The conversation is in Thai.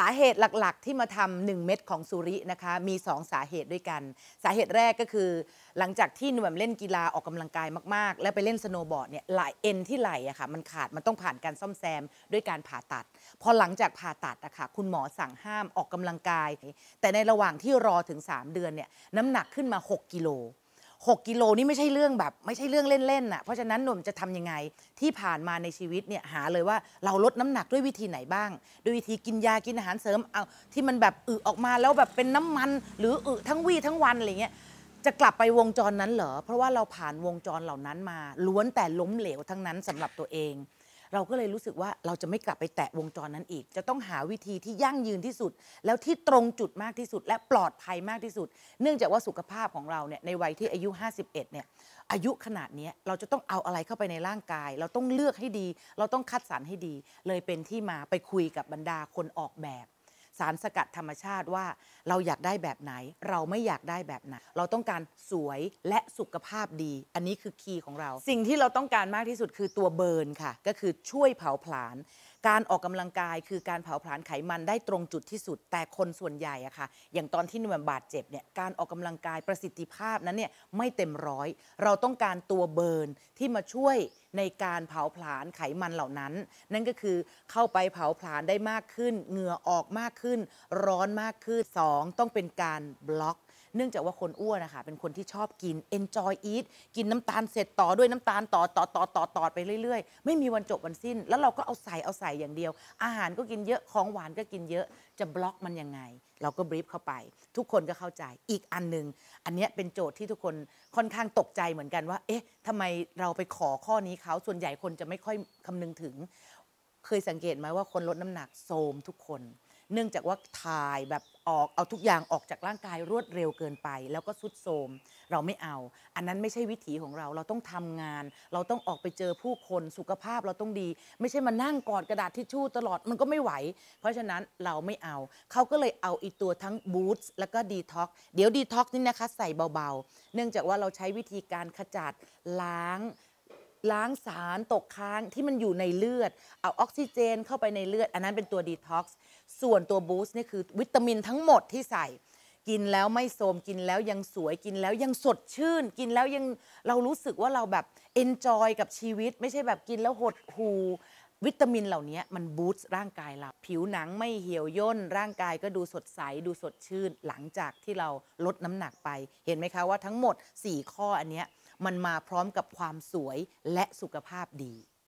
สาเหตุหลักๆ ที่มาทำหนึ่งเม็ดของสุรินะคะ มี 2 สาเหตุด้วยกัน สาเหตุแรกก็คือ หลังจากที่หนุ่มเล่นกีฬาออกกำลังกายมากๆ แล้วไปเล่นสโนว์บอร์ดเนี่ยไหลเอ็นที่ไหลอะค่ะมันขาดมันต้องผ่านการซ่อมแซมด้วยการผ่าตัด พอหลังจากผ่าตัดอะค่ะคุณหมอสั่งห้ามออกกำลังกาย แต่ในระหว่างที่รอถึง 3 เดือนเนี่ยน้ำหนักขึ้นมา 6 กิโล 6กิโลนี่ไม่ใช่เรื่องแบบ ไม่ใช่เรื่องเล่นๆน่ะเพราะฉะนั้นหนุ่มจะทำยังไงที่ผ่านมาในชีวิตเนี่ยหาเลยว่าเราลดน้ำหนักด้วยวิธีไหนบ้าง ด้วยวิธีกินยากินอาหารเสริมเอาที่มันแบบอึออกมาแล้วแบบเป็นน้ำมัน หรืออึทั้งวี่ทั้งวันอะไรเงี้ยจะกลับไปวงจรนั้นเหรอเพราะว่าเราผ่านวงจรเหล่านั้นมา ล้วนแต่ล้มเหลวทั้งนั้นสำหรับตัวเอง เราก็เลยรู้สึกว่าเราจะไม่กลับไปแตะวงจรนั้นอีก จะต้องหาวิธีที่ยั่งยืนที่สุด แล้วที่ตรงจุดมากที่สุด และปลอดภัยมากที่สุด เนื่องจากว่าสุขภาพของเราเนี่ยในวัยที่อายุ 51เนี่ยอายุขนาดนี้เราจะต้องเอาอะไรเข้าไปในร่างกาย เราต้องเลือกให้ดี เราต้องคัดสรรให้ดี เลยเป็นที่มาไปคุยกับบรรดาคนออกแบบ สารสกัดธรรมชาติว่า เราอยากได้แบบไหน เราไม่อยากได้แบบไหน เราต้องการสวยและสุขภาพดี อันนี้คือคีย์ของเรา สิ่งที่เราต้องการมากที่สุดคือตัวเบิร์นค่ะ ก็คือช่วยเผาผลาญการออกกำลังกายคือการเผาผลาญไขมันได้ตรงจุดที่สุด แต่คนส่วนใหญ่อะค่ะ อย่างตอนที่หนุ่มบาดเจ็บเนี่ยการออกกำลังกายประสิทธิภาพนั้นเนี่ยไม่เต็มร้อย เราต้องการตัวเบิร์นที่มาช่วยในการเผาผลาญไขมันเหล่านั้น นั่นก็คือเข้าไปเผาผลาญได้มากขึ้น เหงื่อออกมากขึ้น ร้อนมากขึ้น 2 ต้องเป็นการบล็อก เนื่องจากว่าคนอ้วนนะคะเป็นคนที่ชอบกิน enjoy eat กินน้ำตาลเสร็จต่อด้วยน้ำตาลต่อต่อต่อต่อต่อไปเรื่อยๆ ไม่มีวันจบวันสิ้น แล้วเราก็เอาใส่เอาใส่อย่างเดียว อาหารก็กินเยอะของหวานก็กินเยอะจะบล็อกมันยังไง เราก็บรีฟเข้าไป ทุกคนก็เข้าใจอีกอันหนึ่งอันนี้เป็นโจทย์ที่ทุกคนค่อนข้างตกใจเหมือนกันว่า เอ๊ะทำไมเราไปขอข้อนี้เขาส่วนใหญ่คนจะไม่ค่อยคำนึงถึง เคยสังเกตไหมว่าคนลดน้ำหนักโทมทุกคน เนื่องจากว่าถ่ายแบบออกเอาทุกอย่างออกจากร่างกายรวดเร็วเกินไป แล้วก็สุดโทมเราไม่เอา อันนั้นไม่ใช่วิถีของเราเราต้องทำงาน เราต้องออกไปเจอผู้คนสุขภาพเราต้องดี ไม่ใช่มานั่งกอดกระดาษทิชชู่ตลอดมันก็ไม่ไหว เพราะฉะนั้นเราไม่เอา เขาก็เลยเอาอีตัวทั้งบูสต์แล้วก็ดีท็อกเดี๋ยวดีท็อกนี่นะคะใส่เบาๆ เนื่องจากว่าเราใช้วิธีการขจัดล้าง ล้างสารตกค้างที่มันอยู่ในเลือด เอาออกซิเจนเข้าไปในเลือด อันนั้นเป็นตัวดีท็อกซ์ส่วนตัวบูสต์นี่คือวิตามินทั้งหมดที่ใส่ กินแล้วไม่โทรมกินแล้วยังสวยกินแล้วยังสดชื่น กินแล้วยังเรารู้สึกว่าเราแบบเอนจอยกับชีวิต ไม่ใช่แบบกินแล้วหดหูวิตามินเหล่านี้มันบูสต์ร่างกายเรา ผิวหนังไม่เหี่ยวย่น ร่างกายก็ดูสดใส ดูสดชื่น หลังจากที่เราลดน้ำหนักไป เห็นไหมคะว่าทั้งหมด 4 ข้ออันเนี้ย มันมาพร้อมกับความสวยและสุขภาพดี